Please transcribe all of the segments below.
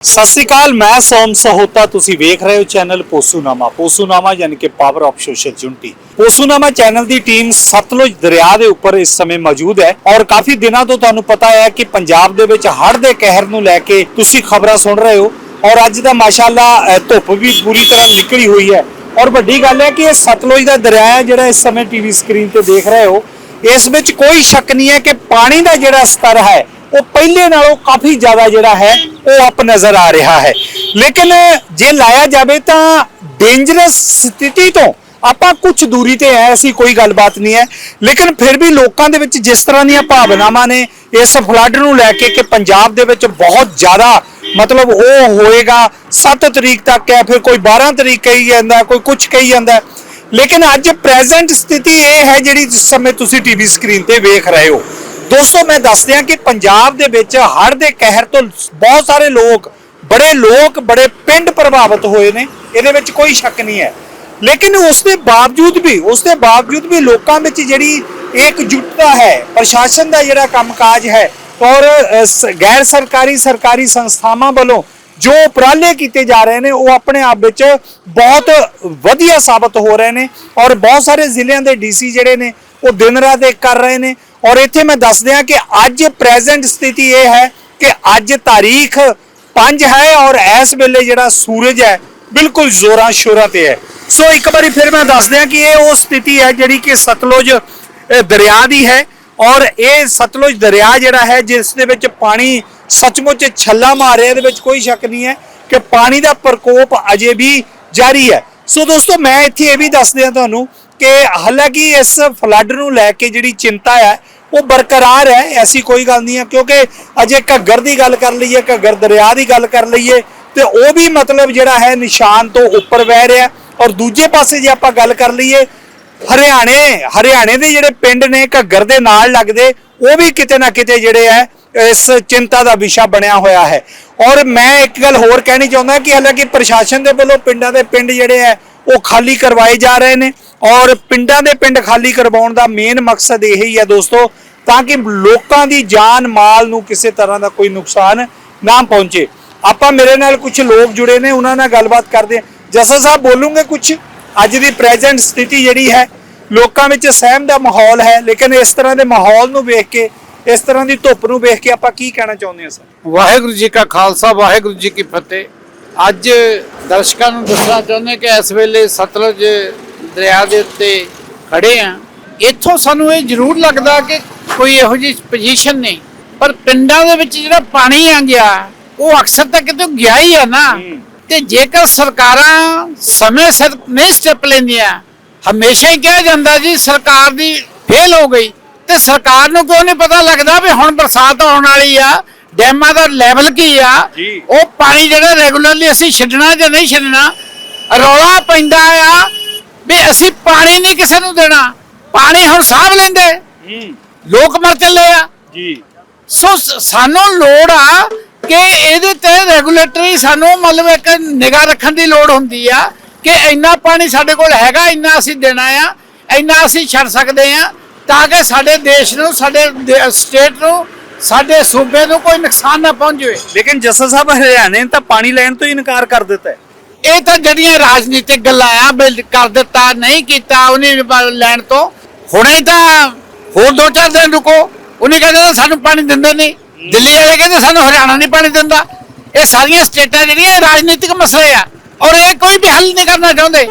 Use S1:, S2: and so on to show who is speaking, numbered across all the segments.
S1: ਸਤਿ ਸ਼੍ਰੀ ਅਕਾਲ, ਮੈਂ ਸੋਮ ਸਹੋਤਾ, ਤੁਸੀਂ ਵੇਖ ਰਹੇ ਹੋ ਚੈਨਲ ਪੋਸੂਨਾਮਾ। ਪੋਸੂਨਾਮਾ ਯਾਨੀ ਕਿ ਪਾਵਰ ਆਫ ਸੋਸ਼ਲ ਯੂਨਿਟੀ ਪੋਸੂਨਾਮਾ ਚੈਨਲ ਦੀ ਟੀਮ ਸਤਲੁਜ ਦਰਿਆ ਦੇ ਉੱਪਰ ਇਸ ਸਮੇਂ ਮੌਜੂਦ ਹੈ ਔਰ ਕਾਫੀ ਦਿਨਾਂ ਤੋਂ ਤੁਹਾਨੂੰ ਪਤਾ ਹੈ ਕਿ ਪੰਜਾਬ ਦੇ ਵਿੱਚ ਹੜ੍ਹ ਦੇ ਕਹਿਰ ਨੂੰ ਲੈ ਕੇ ਤੁਸੀਂ ਖਬਰਾਂ ਸੁਣ ਰਹੇ ਹੋ ਔਰ ਅੱਜ ਦਾ ਮਾਸ਼ਾਅੱਲਾ ਧੁੱਪ ਵੀ ਪੂਰੀ ਤਰ੍ਹਾਂ ਨਿਕਲੀ ਹੋਈ ਹੈ ਔਰ ਵੱਡੀ ਗੱਲ ਹੈ ਕਿ ਇਹ ਸਤਲੁਜ ਦਾ ਦਰਿਆ ਹੈ ਜਿਹੜਾ ਇਸ ਸਮੇਂ ਟੀਵੀ ਸਕਰੀਨ ਤੇ ਦੇਖ ਰਹੇ ਹੋ। ਇਸ ਵਿੱਚ ਕੋਈ ਸ਼ੱਕ ਨਹੀਂ ਹੈ ਕਿ ਪਾਣੀ ਦਾ ਜਿਹੜਾ ਸਤਰ ਹੈ, ਉਹ ਪਹਿਲੇ ਨਾਲੋਂ ਕਾਫੀ ਜ਼ਿਆਦਾ ਜਿਹੜਾ ਹੈ ਉਹ ਅਪ ਨਜ਼ਰ ਆ ਰਿਹਾ ਹੈ। ਲੇਕਿਨ ਜੇ ਲਾਇਆ ਜਾਵੇ ਤਾਂ ਡੇਂਜਰਸ ਸਥਿਤੀ ਤੋਂ ਆਪਾਂ ਕੁਝ ਦੂਰੀ ਤੇ ਹੈ, ਐਸੀ ਕੋਈ ਗੱਲਬਾਤ ਨਹੀਂ ਹੈ। ਲੇਕਿਨ ਫਿਰ ਵੀ ਲੋਕਾਂ ਦੇ ਵਿੱਚ ਜਿਸ ਤਰ੍ਹਾਂ ਦੀਆਂ ਭਾਵਨਾਵਾਂ ਨੇ, ਇਸ ਫਲੱਡ ਨੂੰ ਲੈ ਕੇ ਕਿ ਪੰਜਾਬ ਦੇ ਵਿੱਚ ਬਹੁਤ ਜ਼ਿਆਦਾ ਮਤਲਬ ਉਹ ਹੋਏਗਾ 7 ਤਰੀਕ ਤੱਕ ਹੈ, ਫਿਰ ਕੋਈ 12 ਤਰੀਕ ਕਹੀ ਜਾਂਦਾ, ਕੋਈ ਕੁਝ ਕਹੀ ਜਾਂਦਾ। ਲੇਕਿਨ ਅੱਜ ਪ੍ਰੈਜ਼ੈਂਟ ਸਥਿਤੀ ਇਹ ਹੈ ਜਿਹੜੀ ਜਿਸ ਸਮੇਂ ਤੁਸੀਂ ਟੀਵੀ ਸਕਰੀਨ ਤੇ ਵੇਖ ਰਹੇ ਹੋ। ਦੋਸਤੋ, ਮੈਂ ਦੱਸ ਦਿਆਂ ਕਿ ਪੰਜਾਬ ਦੇ ਵਿੱਚ ਹੜ੍ਹ ਦੇ ਕਹਿਰ ਤੋਂ ਬਹੁਤ ਸਾਰੇ ਲੋਕ, ਬੜੇ ਲੋਕ, ਬੜੇ ਪਿੰਡ ਪ੍ਰਭਾਵਿਤ ਹੋਏ ਨੇ। ਇਹਦੇ ਵਿੱਚ ਕੋਈ ਸ਼ੱਕ ਨਹੀਂ ਹੈ। ਲੇਕਿਨ ਉਸ ਦੇ ਬਾਵਜੂਦ ਵੀ ਉਸ ਦੇ ਬਾਵਜੂਦ ਵੀ ਲੋਕਾਂ ਵਿੱਚ ਜਿਹੜੀ ਇੱਕ ਇਕਜੁੱਟਤਾ ਹੈ, ਪ੍ਰਸ਼ਾਸਨ ਦਾ ਜਿਹੜਾ ਕੰਮਕਾਜ ਹੈ ਔਰ ਗੈਰ ਸਰਕਾਰੀ ਸਰਕਾਰੀ ਸੰਸਥਾਵਾਂ ਵੱਲੋਂ ਜੋ ਉਪਰਾਲੇ ਕੀਤੇ ਜਾ ਰਹੇ ਨੇ, ਉਹ ਆਪਣੇ ਆਪ ਵਿੱਚ ਬਹੁਤ ਵਧੀਆ ਸਾਬਤ ਹੋ ਰਹੇ ਨੇ ਔਰ ਬਹੁਤ ਸਾਰੇ ਜ਼ਿਲ੍ਹਿਆਂ ਦੇ ਡੀਸੀ ਜਿਹੜੇ ਨੇ, ਉਹ ਦਿਨ ਰਾਤ ਇੱਕ ਕਰ ਰਹੇ ਨੇ। ਔਰ ਇੱਥੇ ਮੈਂ ਦੱਸ ਦਿਆਂ ਕਿ ਅੱਜ ਪ੍ਰੈਜ਼ੈਂਟ ਸਥਿਤੀ ਇਹ ਹੈ ਕਿ ਅੱਜ ਤਾਰੀਖ 5 ਹੈ ਔਰ ਇਸ ਵੇਲੇ ਜਿਹੜਾ ਸੂਰਜ ਹੈ, ਬਿਲਕੁਲ ਜ਼ੋਰਾਂ ਸ਼ੋਰਾਂ ਤੇ ਹੈ। ਸੋ ਇੱਕ ਵਾਰੀ ਫਿਰ ਮੈਂ ਦੱਸ ਦਿਆਂ ਕਿ ਇਹ ਉਹ ਸਥਿਤੀ ਹੈ ਜਿਹੜੀ ਕਿ ਸਤਲੁਜ ਦਰਿਆ ਦੀ ਹੈ ਔਰ ਇਹ ਸਤਲੁਜ ਦਰਿਆ ਜਿਹੜਾ ਹੈ ਜਿਸ ਦੇ ਵਿੱਚ ਪਾਣੀ ਸੱਚਮੁੱਚ ਛੱਲਾ ਮਾਰ ਰਿਹਾ, ਇਹਦੇ ਵਿੱਚ ਕੋਈ ਸ਼ੱਕ ਨਹੀਂ ਹੈ ਕਿ ਪਾਣੀ ਦਾ ਪ੍ਰਕੋਪ ਅਜੇ ਵੀ ਜਾਰੀ ਹੈ। ਸੋ ਦੋਸਤੋ, ਮੈਂ ਇੱਥੇ ਇਹ ਵੀ ਦੱਸ ਦਿਆਂ ਤੁਹਾਨੂੰ ਕਿ ਹਾਲਾਂਕਿ ਇਸ ਫਲੱਡ ਨੂੰ ਲੈ ਕੇ ਜਿਹੜੀ ਚਿੰਤਾ ਹੈ, ਉਹ ਬਰਕਰਾਰ ਹੈ, ਐਸੀ ਕੋਈ ਗੱਲ ਨਹੀਂ ਹੈ, ਕਿਉਂਕਿ ਅਜੇ ਘੱਗਰ ਦੀ ਗੱਲ ਕਰ ਲਈਏ, ਘੱਗਰ ਦਰਿਆ ਦੀ ਗੱਲ ਕਰ ਲਈਏ, ਤੇ ਉਹ ਵੀ ਮਤਲਬ ਜਿਹੜਾ ਹੈ ਨਿਸ਼ਾਨ ਤੋਂ ਉੱਪਰ ਵਹਿ ਰਿਹਾ ਔਰ ਦੂਜੇ ਪਾਸੇ ਜੇ ਆਪਾਂ ਗੱਲ ਕਰ ਲਈਏ, ਹਰਿਆਣੇ ਹਰਿਆਣੇ ਦੇ ਜਿਹੜੇ ਪਿੰਡ ਨੇ ਘੱਗਰ ਦੇ ਨਾਲ ਲੱਗਦੇ, ਉਹ ਵੀ ਕਿਤੇ ਨਾ ਕਿਤੇ ਜਿਹੜੇ ਹੈ, ਇਸ ਚਿੰਤਾ ਦਾ ਵਿਸ਼ਾ ਬਣਿਆ ਹੋਇਆ ਹੈ। ਔਰ ਮੈਂ ਇੱਕ ਗੱਲ ਹੋਰ ਕਹਿਣੀ ਚਾਹੁੰਦਾ ਕਿ ਹਾਲਾਂਕਿ ਪ੍ਰਸ਼ਾਸਨ ਦੇ ਵੱਲੋਂ ਪਿੰਡਾਂ ਦੇ ਪਿੰਡ ਜਿਹੜੇ ਹੈ ਉਹ ਖਾਲੀ ਕਰਵਾਏ ਜਾ ਰਹੇ ਨੇ ਔਰ ਪਿੰਡਾਂ ਦੇ ਪਿੰਡ ਖਾਲੀ ਕਰਵਾਉਣ ਦਾ ਮੇਨ ਮਕਸਦ ਇਹ ਹੀ ਹੈ ਦੋਸਤੋ, ਤਾਂ ਕਿ ਲੋਕਾਂ ਦੀ ਜਾਨ ਮਾਲ ਨੂੰ ਕਿਸੇ ਤਰ੍ਹਾਂ ਦਾ ਕੋਈ ਨੁਕਸਾਨ ਨਾ ਪਹੁੰਚੇ। ਆਪਾਂ ਮੇਰੇ ਨਾਲ ਕੁਝ ਲੋਕ ਜੁੜੇ ਨੇ, ਉਹਨਾਂ ਨਾਲ ਗੱਲਬਾਤ ਕਰਦੇ ਹਾਂ। ਜਸਾ ਸਾਹਿਬ, ਬੋਲੂਗੇ ਕੁਝ ਅੱਜ ਦੀ ਪ੍ਰੈਜ਼ੈਂਟ ਸਥਿਤੀ ਜਿਹੜੀ ਹੈ, ਲੋਕਾਂ ਵਿੱਚ ਸਹਿਮ ਦਾ ਮਾਹੌਲ ਹੈ, ਲੇਕਿਨ ਇਸ ਤਰ੍ਹਾਂ ਦੇ ਮਾਹੌਲ ਨੂੰ ਵੇਖ ਕੇ, ਇਸ ਤਰ੍ਹਾਂ ਦੀ ਧੁੱਪ ਨੂੰ ਵੇਖ ਕੇ ਆਪਾਂ ਕੀ ਕਹਿਣਾ ਚਾਹੁੰਦੇ ਹਾਂ, ਸਰ?
S2: ਵਾਹਿਗੁਰੂ ਜੀ ਕਾ ਖਾਲਸਾ, ਵਾਹਿਗੁਰੂ ਜੀ ਕੀ ਫਤਿਹ। ਅੱਜ ਦਰਸ਼ਕਾਂ ਨੂੰ ਦੱਸਣਾ ਚਾਹੁੰਦੇ ਕਿ ਇਸ ਵੇਲੇ ਸਤਲੁਜ ਦਰਿਆ ਦੇ ਉੱਤੇ ਖੜੇ ਆ। ਇੱਥੋਂ ਸਾਨੂੰ ਇਹ ਜ਼ਰੂਰ ਲੱਗਦਾ ਕਿ ਕੋਈ ਇਹੋ ਜਿਹੀ ਪੋਜੀਸ਼ਨ ਨਹੀਂ। ਪਰ ਪਿੰਡਾਂ ਦੇ ਵਿੱਚ ਜਿਹੜਾ ਪਾਣੀ ਆ ਗਿਆ ਉਹ ਅਕਸਰ ਤਾਂ ਕਿਤੇ ਗਿਆ ਹੀ ਆ ਨਾ। ਤੇ ਜੇਕਰ ਸਰਕਾਰਾਂ ਸਮੇਂ ਸਿਰ ਨਹੀਂ ਸਟੈਪ ਲੈਂਦੀਆਂ ਹਮੇਸ਼ਾ ਹੀ ਕਿਹਾ ਜਾਂਦਾ ਜੀ ਸਰਕਾਰ ਦੀ ਫੇਲ ਹੋ ਗਈ। ਤੇ ਸਰਕਾਰ ਨੂੰ ਕਿਉਂ ਨਹੀਂ ਪਤਾ ਲੱਗਦਾ ਵੀ ਹੁਣ ਬਰਸਾਤ ਆਉਣ ਵਾਲੀ ਆ? ਡੈਮਾਂ ਦਾ ਲੈਵਲ ਕੀ ਆ?
S1: ਜੀ।
S2: ਉਹ ਪਾਣੀ ਜਿਹੜਾ ਰੈਗੂਲਰਲੀ ਅਸੀਂ ਛੱਡਣਾ ਜਾਂ ਨਹੀਂ ਛੱਡਣਾ ਰੌਲਾ ਪੈਂਦਾ ਆ ਵੀ ਅਸੀਂ ਪਾਣੀ ਨਹੀਂ ਕਿਸੇ ਨੂੰ ਦੇਣਾ। ਪਾਣੀ ਹੁਣ ਸਾਂਭ ਲੈਂਦੇ।
S1: ਹੂੰ।
S2: ਲੋਕ ਮਰ ਚੱਲੇ ਆ।
S1: ਜੀ।
S2: ਸੋ ਸ- ਸਾਨੂੰ ਲੋੜ ਆ ਕਿ ਇਹਦੇ ਤੇ ਰੈਗੂਲੇਟਰੀ ਸਾਨੂੰ ਮਤਲਬ ਇੱਕ ਨਿਗਾਹ ਰੱਖਣ ਦੀ ਲੋੜ ਹੁੰਦੀ ਆ ਕਿ ਇੰਨਾ ਪਾਣੀ ਸਾਡੇ ਕੋਲ ਹੈਗਾ ਇੰਨਾ ਅਸੀਂ ਦੇਣਾ ਆ ਇੰਨਾ ਅਸੀਂ ਛੱਡ ਸਕਦੇ ਆ ਤਾਂ ਕਿ ਸਾਡੇ ਦੇਸ਼ ਨੂੰ ਸਾਡੇ ਸਟੇਟ ਨੂੰ ਸਾਡੇ ਸੂਬੇ ਨੂੰ ਕੋਈ ਨੁਕਸਾਨ ਨਾ ਪਹੁੰਚੇ
S1: ਲੇਕਿਨ ਜਸਾ ਸਾਹਿਬ ਹਰਿਆਣੇ ਨੇ ਤਾਂ ਪਾਣੀ ਲੈਣ ਤੋਂ ਹੀ ਇਨਕਾਰ ਕਰ ਦਿੱਤਾ ਹੈ।
S2: ਇਹ ਤਾਂ ਜਿਹੜੀਆਂ ਰਾਜਨੀਤਿਕ ਗੱਲਾਂ ਆ ਕਰ ਦਿੱਤਾ ਨਹੀਂ ਕੀਤਾ ਉਹਨੇ ਲੈਣ ਤੋਂ। ਹੁਣੇ ਤਾਂ ਹੋਰ ਦੋ ਚਾਰ ਦਿਨ ਰੁਕੋ। ਉਹਨੇ ਕਹਿੰਦਾ ਸਾਨੂੰ ਪਾਣੀ ਦਿੰਦੇ ਨਹੀਂ। ਦਿੱਲੀ ਵਾਲੇ ਕਹਿੰਦੇ ਸਾਨੂੰ ਹਰਿਆਣਾ ਨਹੀਂ ਪਾਣੀ ਦਿੰਦਾ। ਇਹ ਸਾਰੀਆਂ ਸਟੇਟਾਂ ਜਿਹੜੀਆਂ ਰਾਜਨੀਤਿਕ ਮਸਲੇ ਆ। ਔਰ ਇਹ ਕੋਈ ਵੀ ਹੱਲ ਨਹੀਂ ਕਰਨਾ ਚਾਹੁੰਦੇ।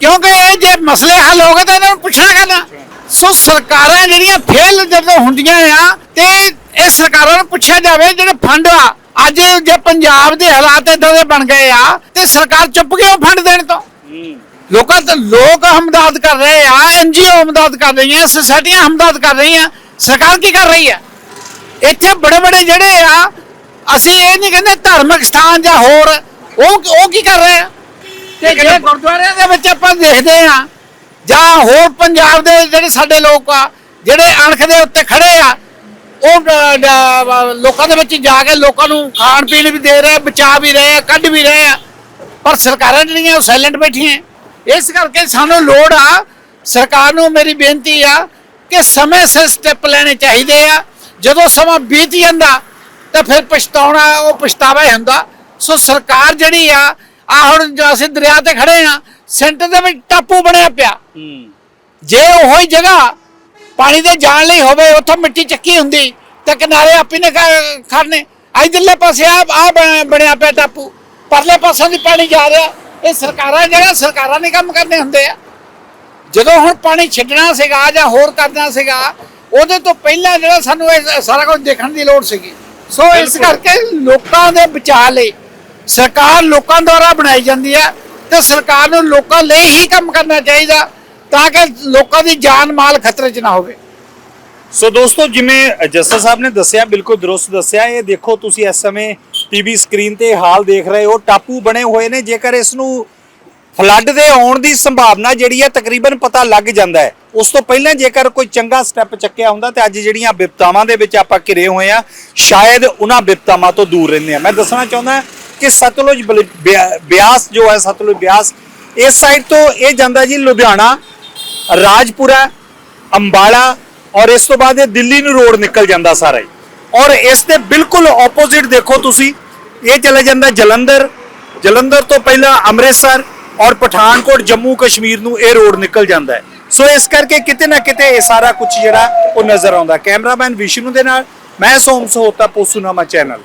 S2: ਕਿਉਂਕਿ ਇਹ ਜੇ ਮਸਲੇ ਹੱਲ ਹੋ ਗਏ ਤਾਂ ਇਹਨਾਂ ਨੂੰ ਪੁੱਛਣਾ ਕਰਨਾ। ਸੋ ਸਰਕਾਰਾਂ ਜਿਹੜੀਆਂ ਫੇਲ ਜਦੋਂ ਹੁੰਦੀਆਂ ਆ ਤੇ ਇਹ ਸਰਕਾਰਾਂ ਨੂੰ ਪੁੱਛਿਆ ਜਾਵੇ ਜਿਹੜੇ ਫੰਡ ਆ ਅੱਜ ਜੇ ਪੰਜਾਬ ਦੇ ਹਾਲਾਤ ਇਦਾਂ ਦੇ ਬਣ ਗਏ ਆ ਤੇ ਸਰਕਾਰ ਚੁੱਪ ਕਿਉਂ ਫੰਡ ਦੇਣ ਤੋਂ? ਲੋਕਾਂ ਤੇ ਲੋਕ ਹਮਦਰਦ ਕਰ ਰਹੇ ਆ ਐਨਜੀਓ ਹਮਦਰਦ ਕਰ ਰਹੀਆਂ ਸੁਸਾਇਟੀਆਂ ਹਮਦਰਦ ਕਰ ਰਹੀਆਂ। ਸਰਕਾਰ ਕੀ ਕਰ ਰਹੀ ਆ? ਇੱਥੇ ਬੜੇ ਬੜੇ ਜਿਹੜੇ ਆ ਅਸੀਂ ਇਹ ਨਹੀਂ ਕਹਿੰਦੇ ਧਾਰਮਿਕ ਸਥਾਨ ਜਾਂ ਹੋਰ ਉਹ ਉਹ ਕੀ ਕਰ ਰਹੇ ਆ? ਤੇ ਜੇ ਗੁਰਦੁਆਰਿਆਂ ਦੇ ਵਿੱਚ ਆਪਾਂ ਦੇਖਦੇ ਆ ਜਾਂ ਹੋਰ ਪੰਜਾਬ ਦੇ ਜਿਹੜੇ ਸਾਡੇ ਲੋਕ ਆ ਜਿਹੜੇ ਅਣਖ ਦੇ ਉੱਤੇ ਖੜੇ ਆ ਉਹ ਡ- ਡ- ਲੋਕਾਂ ਦੇ ਵਿੱਚ ਜਾ ਕੇ ਲੋਕਾਂ ਨੂੰ ਖਾਣ ਪੀਣ ਵੀ ਦੇ ਰਹੇ ਬਚਾ ਵੀ ਰਹੇ ਆ ਕੱਢ ਵੀ ਰਹੇ। ਆ ਪਰ ਸਰਕਾਰਾਂ ਜਿਹੜੀਆਂ ਉਹ ਸਾਇਲੈਂਟ ਬੈਠੀਆਂ। ਇਸ ਕਰਕੇ ਸਾਨੂੰ ਲੋੜ ਆ ਸਰਕਾਰ ਨੂੰ ਮੇਰੀ ਬੇਨਤੀ ਆ ਕਿ ਸਮੇਂ ਸਿਰ ਸਟੈਪ ਲੈਣੇ ਚਾਹੀਦੇ ਆ। ਜਦੋਂ ਸਮਾਂ ਬੀਤ ਜਾਂਦਾ ਤਾਂ ਫਿਰ ਪਛਤਾਉਣਾ ਉਹ ਪਛਤਾਵਾ ਹੀ ਹੁੰਦਾ। ਸੋ ਸਰਕਾਰ ਜਿਹੜੀ ਆ ਆ ਹੁਣ ਜੋ ਅਸੀਂ ਦਰਿਆ ਤੇ ਖੜੇ ਆ ਸੈਂਟਰ ਦੇ ਵਿੱਚ ਟਾਪੂ ਬਣਿਆ ਪਿਆ।
S1: ਹੂੰ।
S2: ਜੇ ਉਹੀ ਜਗ੍ਹਾ ਪਾਣੀ ਦੇ ਜਾਣ ਲਈ ਹੋਵੇ ਉੱਥੋਂ ਮਿੱਟੀ ਚੱਕੀ ਹੁੰਦੀ ਤੇ ਕਿਨਾਰੇ ਆਪੀ ਨੇ ਖੜਨੇ ਇਧਰਲੇ ਪਾਸੇ ਆ ਆ ਬਣਿਆ ਪਿਆ ਟਾਪੂ। ਪਰਲੇ ਪਾਸੋਂ ਦੀ ਪਾਣੀ ਜਾ ਰਿਹਾ। ਇਹ ਸਰਕਾਰਾਂ ਜਿਹੜਾ ਸਰਕਾਰਾਂ ਨੇ ਕੰਮ ਕਰਨੇ ਹੁੰਦੇ ਆ। ਜਦੋਂ ਹੁਣ ਪਾਣੀ ਛੱਡਣਾ ਸੀਗਾ ਜਾਂ ਹੋਰ ਕਰਨਾ ਸੀਗਾ ਉਹਦੇ ਤੋਂ ਪਹਿਲਾਂ ਜਿਹੜਾ ਸਾਨੂੰ ਇਹ ਸਾਰਾ ਕੁਝ ਦੇਖਣ ਦੀ ਲੋੜ ਸੀਗੀ। ਸੋ ਇਸ। ਕਰਕੇ ਲੋਕਾਂ ਦੇ ਬਚਾਅ ਲਈ ਸਰਕਾਰ ਲੋਕਾਂ ਦੁਆਰਾ ਬਣਾਈ ਜਾਂਦੀ ਹੈ ਤੇ ਸਰਕਾਰ ਨੂੰ ਲੋਕਾਂ ਲਈ ਹੀ ਕੰਮ ਕਰਨਾ ਚਾਹੀਦਾ। ਤਾਂ ਕਿ ਲੋਕਾਂ ਦੀ ਜਾਨ ਮਾਲ ਖਤਰੇ 'ਚ ਨਾ ਹੋਵੇ।
S1: ਸੋ ਦੋਸਤੋ, ਜਿਵੇਂ ਜੱਸਾ ਸਾਹਿਬ ਨੇ ਦੱਸਿਆ, ਬਿਲਕੁਲ ਦਰੁਸਤ ਦੱਸਿਆ, ਇਹ ਦੇਖੋ ਤੁਸੀਂ ਇਸ ਸਮੇਂ ਟੀਵੀ ਸਕਰੀਨ ਤੇ ਹਾਲ ਦੇਖ ਰਹੇ ਹੋ, ਟਾਪੂ ਬਣੇ ਹੋਏ ਨੇ, ਜੇਕਰ ਇਸ ਨੂੰ ਫਲੱਡ ਦੇ ਆਉਣ ਦੀ ਸੰਭਾਵਨਾ ਜਿਹੜੀ ਹੈ, ਤਕਰੀਬਨ ਪਤਾ ਲੱਗ ਜਾਂਦਾ ਹੈ। ਉਸ ਤੋਂ ਪਹਿਲਾਂ ਜੇਕਰ ਕੋਈ ਚੰਗਾ ਸਟੈਪ ਚੱਕਿਆ ਹੁੰਦਾ, ਤੇ ਅੱਜ ਜਿਹੜੀਆਂ ਵਿਪਤਾਵਾਂ ਦੇ ਵਿੱਚ ਆਪਾਂ ਘਿਰੇ ਹੋਏ ਆ ਸ਼ਾਇਦ ਉਹਨਾਂ ਵਿਪਤਾਵਾਂ ਤੋਂ ਦੂਰ ਰਹਿੰਦੇ ਆ ਮੈਂ ਦੱਸਣਾ ਚਾਹੁੰਦਾ ਕਿ ਸਤਲੁਜ ਬਿਆਸ ਜੋ ਹੈ, ਸਤਲੁਜ ਬਿਆਸ, ਇਸ ਸਾਈਡ ਤੋਂ ਇਹ ਜਾਂਦਾ ਜੀ ਲੁਧਿਆਣਾ ਰਾਜਪੁਰਾ, ਅੰਬਾਲਾ ਔਰ ਇਸ ਤੋਂ ਬਾਅਦ ਇਹ ਦਿੱਲੀ ਨੂੰ ਰੋਡ ਨਿਕਲ ਜਾਂਦਾ ਸਾਰਾ ਹੀ। ਔਰ ਇਸ ਦੇ ਬਿਲਕੁਲ ਆਪੋਜ਼ਿਟ ਦੇਖੋ ਤੁਸੀਂ, ਇਹ ਚਲੇ ਜਾਂਦਾ ਜਲੰਧਰ। ਜਲੰਧਰ ਤੋਂ ਪਹਿਲਾਂ ਅੰਮ੍ਰਿਤਸਰ ਔਰ ਪਠਾਨਕੋਟ, ਜੰਮੂ ਕਸ਼ਮੀਰ ਨੂੰ ਇਹ ਰੋਡ ਨਿਕਲ ਜਾਂਦਾ ਹੈ। ਸੋ ਇਸ ਕਰਕੇ ਕਿਤੇ ਨਾ ਕਿਤੇ ਇਹ ਸਾਰਾ ਕੁਝ ਜਿਹੜਾ ਉਹ ਨਜ਼ਰ ਆਉਂਦਾ। ਕੈਮਰਾਮੈਨ ਵਿਸ਼ਨੂੰ ਦੇ ਨਾਲ, ਮੈਂ ਸੋਮ ਸਹੋਤਾ, ਪੋਸੂਨਾਮਾ ਚੈਨਲ।